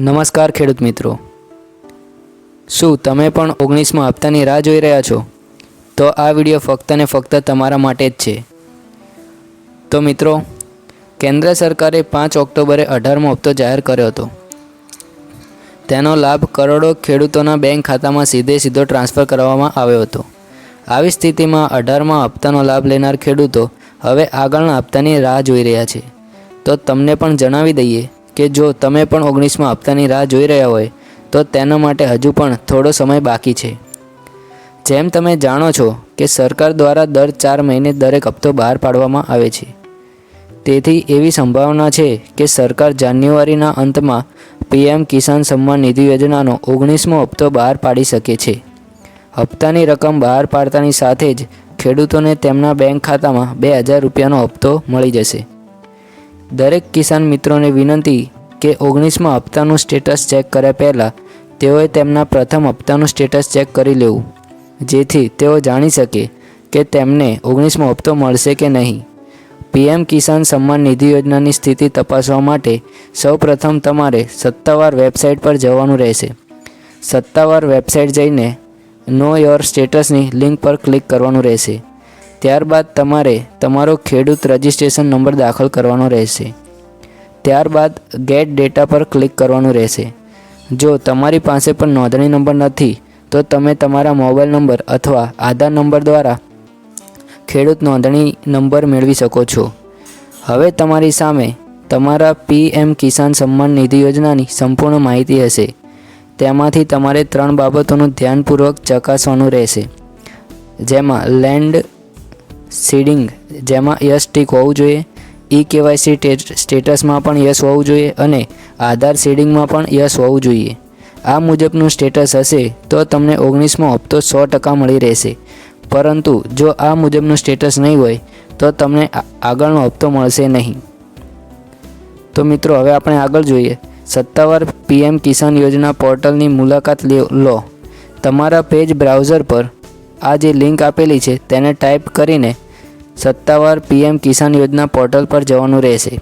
નમસ્કાર ખેડૂત મિત્રો. શું તમે પણ ઓગણીસમાં હપ્તાની રાહ જોઈ રહ્યા છો? તો આ વીડિયો ફક્ત ને ફક્ત તમારા માટે જ છે. તો મિત્રો, કેન્દ્ર સરકારે પાંચ ઓક્ટોબરે અઢારમો હપ્તો જાહેર કર્યો હતો. તેનો લાભ કરોડો ખેડૂતોના બેંક ખાતામાં સીધે સીધો ટ્રાન્સફર કરવામાં આવ્યો હતો. આવી સ્થિતિમાં અઢારમા હપ્તાનો લાભ લેનાર ખેડૂતો હવે આગળના હપ્તાની રાહ જોઈ રહ્યા છે. તો તમને પણ જણાવી દઈએ કે જો તમે પણ ઓગણીસમાં હપ્તાની રાહ જોઈ રહ્યા હોય, તો તેના માટે હજુ પણ થોડો સમય બાકી છે. જેમ તમે જાણો છો કે સરકાર દ્વારા દર ચાર મહિને દરેક હપ્તો બહાર પાડવામાં આવે છે. તેથી એવી સંભાવના છે કે સરકાર જાન્યુઆરીના અંતમાં પીએમ કિસાન સન્માન નિધિ યોજનાનો ઓગણીસમો હપ્તો બહાર પાડી શકે છે. હપ્તાની રકમ બહાર પાડતાની સાથે જ ખેડૂતોને તેમના બેંક ખાતામાં બે હજાર રૂપિયાનો હપ્તો મળી જશે. દરેક કિસાન મિત્રોને વિનંતી કે ઓગણીસમાં હપ્તાનું સ્ટેટસ ચેક કર્યા પહેલાં તેઓએ તેમના પ્રથમ હપ્તાનું સ્ટેટસ ચેક કરી લેવું, જેથી તેઓ જાણી શકે કે તેમને ઓગણીસમો હપ્તો મળશે કે નહીં. પીએમ કિસાન સન્માન નિધિ યોજનાની સ્થિતિ તપાસવા માટે સૌપ્રથમ તમારે સત્તાવાર વેબસાઇટ પર જવાનું રહેશે. સત્તાવાર વેબસાઇટ જઈને નો યોર સ્ટેટસની લિંક પર ક્લિક કરવાનું રહેશે. ત્યારબાદ તમારે તમારો ખેડૂત રજિસ્ટ્રેશન નંબર દાખલ કરવાનો રહેશે. ત્યારબાદ ગેટ ડેટા પર ક્લિક કરવાનું રહેશે. જો તમારી પાસે પણ નોંધણી નંબર નથી, તો તમે તમારા મોબાઈલ નંબર અથવા આધાર નંબર દ્વારા ખેડૂત નોંધણી નંબર મેળવી શકો છો. હવે તમારી સામે તમારા પીએમ કિસાન સન્માન નિધિ યોજનાની સંપૂર્ણ માહિતી હશે. તેમાંથી તમારે ત્રણ બાબતોનું ધ્યાનપૂર્વક ચકાસવાનું રહેશે. જેમાં લેન્ડ સીડિંગ, જેમાં યસ ટીક હોવું જોઈએ, ઈ કેવાયસી સ્ટેટસમાં પણ યસ હોવું જોઈએ અને આધાર સીડિંગમાં પણ યસ હોવું જોઈએ. આ મુજબનું સ્ટેટસ હશે તો તમને ઓગણીસમો હપ્તો સો ટકા મળી રહેશે. પરંતુ જો આ મુજબનું સ્ટેટસ નહીં હોય, તો તમને આગળનો હપ્તો મળશે નહીં. તો મિત્રો, હવે આપણે આગળ જોઈએ. સત્તાવાર પીએમ કિસાન યોજના પોર્ટલની મુલાકાત લો. તમારા પેજ બ્રાઉઝર પર આ જે લિંક આપેલી છે તેને ટાઈપ કરીને સત્તાવાર પીએમ કિસાન યોજના પોર્ટલ પર જવાનું રહેશે.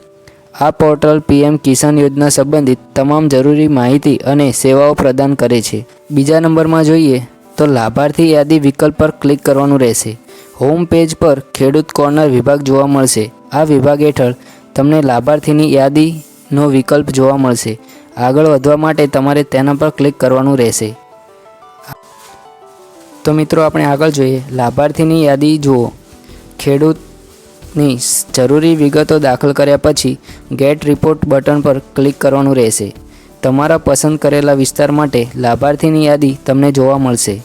આ પોર્ટલ પીએમ કિસાન યોજના સંબંધિત તમામ જરૂરી માહિતી અને સેવાઓ પ્રદાન કરે છે. બીજા નંબરમાં જોઈએ તો લાભાર્થી યાદી વિકલ્પ પર ક્લિક કરવાનું રહેશે. હોમ પેજ પર ખેડૂત કોર્નર વિભાગ જોવા મળશે. આ વિભાગ હેઠળ તમને લાભાર્થીની યાદીનો વિકલ્પ જોવા મળશે. આગળ વધવા માટે તમારે તેના પર ક્લિક કરવાનું રહેશે. તો મિત્રો આપણે આગળ જોઈએ. લાભાર્થીની યાદી જુઓ. ખેડૂતની જરૂરી વિગતો દાખલ કર્યા પછી ગેટ રિપોર્ટ બટન પર ક્લિક કરવાનું રહેશે. તમારા પસંદ કરેલા વિસ્તાર માટે લાભાર્થીની યાદી તમને જોવા મળશે.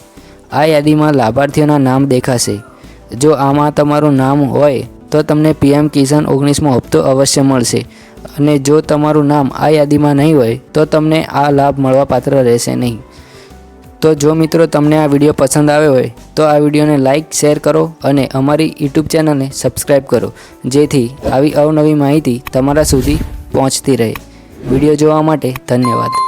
આ યાદીમાં લાભાર્થીઓના નામ દેખાશે. જો આમાં તમારું નામ હોય તો તમને પીએમ કિસાન ઓગણીસમો હપ્તો અવશ્ય મળશે. અને જો તમારું નામ આ યાદીમાં નહીં હોય તો તમને આ લાભ મળવાપાત્ર રહેશે નહીં. તો જો મિત્રો તમને આ વીડિયો પસંદ આવ્યો હોય, તો આ વિડીયોને લાઇક શેર કરો અને અમારી યુટ્યુબ ચેનલને સબસ્ક્રાઈબ કરો, જેથી આવી અવનવી માહિતી તમારા સુધી પહોંચતી રહે. વીડિયો જોવા માટે ધન્યવાદ.